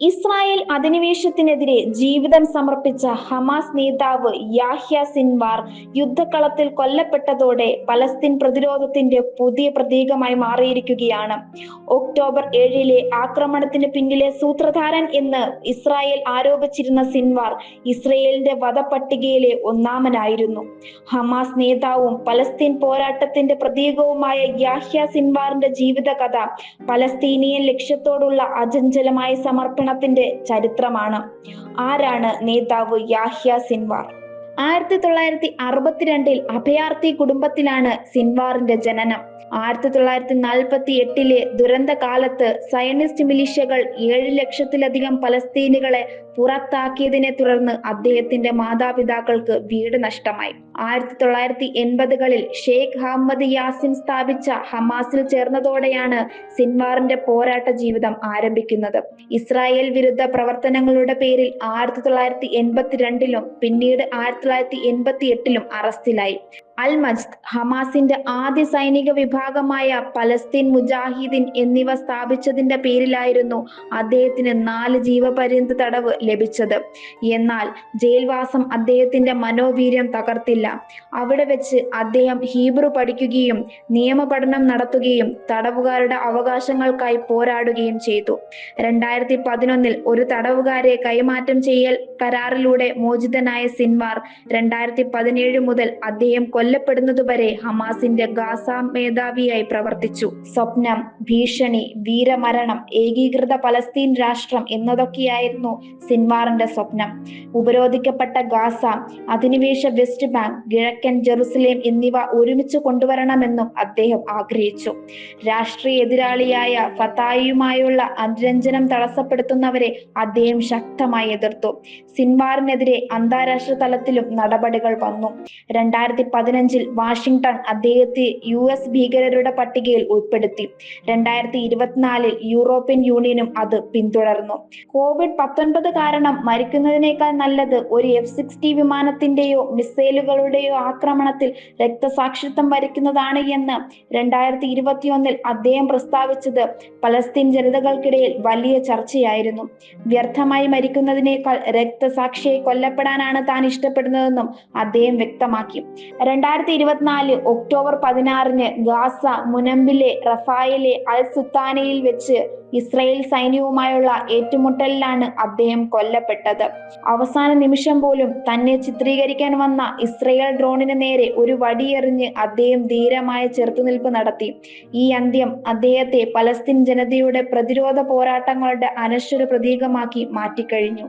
Israel അധിനിവേശത്തിനെതിരെ ജീവിതം സമർപ്പിച്ച Hamas നേതാവ് യാഹ്യ സിൻവാർ യുദ്ധക്കളത്തിൽ കൊല്ലപ്പെട്ടതോടെ പലസ്തീൻ പ്രതിരോധത്തിന്റെ പുതിയ പ്രതീകമായി മാറിയിരിക്കുകയാണ്. ഒക്ടോബർ ഏഴിലെ ആക്രമണത്തിന് പിന്നിലെ സൂത്രധാരൻ എന്ന് ഇസ്രായേൽ ആരോപിച്ചിരുന്ന സിൻവാർ ഇസ്രയേലിന്റെ വധപട്ടികയിലെ ഒന്നാമനായിരുന്നു. ഹമാസ് നേതാവും പലസ്തീൻ പോരാട്ടത്തിന്റെ പ്രതീകവുമായ യാഹ്യ സിൻവാറിന്റെ ജീവിതകഥ പലസ്തീനിയൻ ലക്ഷ്യത്തോടുള്ള അചഞ്ചലമായ സമർപ്പണത്തിന്റെ ചരിത്രമാണ്. ആരാണ് നേതാവ് യാഹ്യ സിൻവാർ? ആയിരത്തി തൊള്ളായിരത്തി അറുപത്തിരണ്ടിൽ അഭയാർത്ഥി കുടുംബത്തിലാണ് സിൻവാറിന്റെ ജനനം. ആയിരത്തി തൊള്ളായിരത്തി നാൽപ്പത്തി എട്ടിലെ ദുരന്ത കാലത്ത് സയനിസ്റ്റ് മിലീഷ്യകൾ ഏഴ് ലക്ഷത്തിലധികം പലസ്തീനുകളെ പുറത്താക്കിയതിനെ തുടർന്ന് അദ്ദേഹത്തിന്റെ മാതാപിതാക്കൾക്ക് വീട് നഷ്ടമായി. ആയിരത്തി തൊള്ളായിരത്തി എൺപതുകളിൽ ഷെയ്ഖ് അഹമ്മദ് യാസിൻ സ്ഥാപിച്ച ഹമാസിൽ ചേർന്നതോടെയാണ് സിൻവാറിന്റെ പോരാട്ട ജീവിതം ആരംഭിക്കുന്നത്. ഇസ്രായേൽ വിരുദ്ധ പ്രവർത്തനങ്ങളുടെ പേരിൽ ആയിരത്തി തൊള്ളായിരത്തി എൺപത്തിരണ്ടിലും പിന്നീട് ആയിരത്തി തൊള്ളായിരത്തി എൺപത്തി എട്ടിലും അറസ്റ്റിലായി. അൽ ഹമാസിന്റെ ആദ്യ സൈനിക വിഭാഗമായ പലസ്തീൻ മുജാഹിദീൻ എന്നിവ സ്ഥാപിച്ചതിന്റെ പേരിലായിരുന്നു അദ്ദേഹത്തിന് നാല് ജീവപര്യന്ത തടവ് ലഭിച്ചത്. എന്നാൽ ജയിൽവാസം അദ്ദേഹത്തിന്റെ മനോവീര്യം തകർത്തില്ല. അവിടെ വെച്ച് അദ്ദേഹം ഹീബ്രു പഠിക്കുകയും നിയമപഠനം നടത്തുകയും തടവുകാരുടെ അവകാശങ്ങൾക്കായി പോരാടുകയും ചെയ്തു. രണ്ടായിരത്തി പതിനൊന്നിൽ ഒരു തടവുകാരെ കൈമാറ്റം ചെയ്യൽ കരാറിലൂടെ മോചിതനായ സിൻവാർ രണ്ടായിരത്തി പതിനേഴ് മുതൽ അദ്ദേഹം കൊല്ലപ്പെടുന്നതുവരെ ഹമാസിന്റെ ഗാസ മേധാവിയായി പ്രവർത്തിച്ചു. സ്വപ്നം ഭീഷണി വീരമരണം ഏകീകൃത പലസ്തീൻ രാഷ്ട്രം എന്നതൊക്കെയായിരുന്നു സിൻവാറിന്റെ സ്വപ്നം. ഉപരോധിക്കപ്പെട്ട ഗാസ അധിനിവേശ വെസ്റ്റ് ബാങ്ക് കിഴക്കൻ ജെറുസലേം എന്നിവ ഒരുമിച്ച് കൊണ്ടുവരണമെന്നും അദ്ദേഹം ആഗ്രഹിച്ചു. രാഷ്ട്രീയ എതിരാളിയായ ഫത്തായിയുമായുള്ള അനുരഞ്ജനം തടസ്സപ്പെടുത്തുന്നവരെ അദ്ദേഹം ശക്തമായി എതിർത്തു. സിൻവാറിനെതിരെ അന്താരാഷ്ട്ര തലത്തിലും നടപടികൾ വന്നു. രണ്ടായിരത്തി പതിനഞ്ചിൽ വാഷിംഗ്ടൺ അദ്ദേഹത്തെ യു എസ് ഭീകരരുടെ പട്ടികയിൽ ഉൾപ്പെടുത്തി. രണ്ടായിരത്തി ഇരുപത്തിനാലിൽ യൂറോപ്യൻ യൂണിയനും അത് പിന്തുടർന്നു. കോവിഡ് പത്തൊൻപത് കാരണം മരിക്കുന്നതിനേക്കാൾ നല്ലത് ഒരു എഫ് സിക്സ്റ്റി വിമാനത്തിന്റെയോ മിസൈലുകളുടെയോ ആക്രമണത്തിൽ രക്തസാക്ഷിത്വം വരിക്കുന്നതാണ് എന്ന് രണ്ടായിരത്തി ഇരുപത്തിയൊന്നിൽ അദ്ദേഹം പ്രസ്താവിച്ചത് പലസ്തീൻ ജനതകൾക്കിടയിൽ വലിയ ചർച്ചയായിരുന്നു. വ്യർത്ഥമായി മരിക്കുന്നതിനേക്കാൾ രക്തസാക്ഷിയെ കൊല്ലപ്പെടാനാണ് താൻ ഇഷ്ടപ്പെടുന്നതെന്നും അദ്ദേഹം വ്യക്തമാക്കി. രണ്ടായിരത്തി ഇരുപത്തിനാല് ഒക്ടോബർ പതിനാറിന് ഗാസ മുനമ്പിലെ റഫായിലെ അൽ സുത്താനയിൽ വെച്ച് ഇസ്രയേൽ സൈന്യവുമായുള്ള ഏറ്റുമുട്ടലിലാണ് അദ്ദേഹം കൊല്ലപ്പെട്ടത്. അവസാന നിമിഷം പോലും തന്നെ ചിത്രീകരിക്കാൻ വന്ന ഇസ്രയേൽ ഡ്രോണിന് നേരെ ഒരു വടിയെറിഞ്ഞ് അദ്ദേഹം ധീരമായ ചെറുത്തുനിൽപ്പ് നടത്തി. ഈ അന്ത്യം അദ്ദേഹത്തെ പലസ്തീൻ ജനതയുടെ പ്രതിരോധ പോരാട്ടങ്ങളുടെ അനശ്വര പ്രതീകമാക്കി മാറ്റിക്കഴിഞ്ഞു.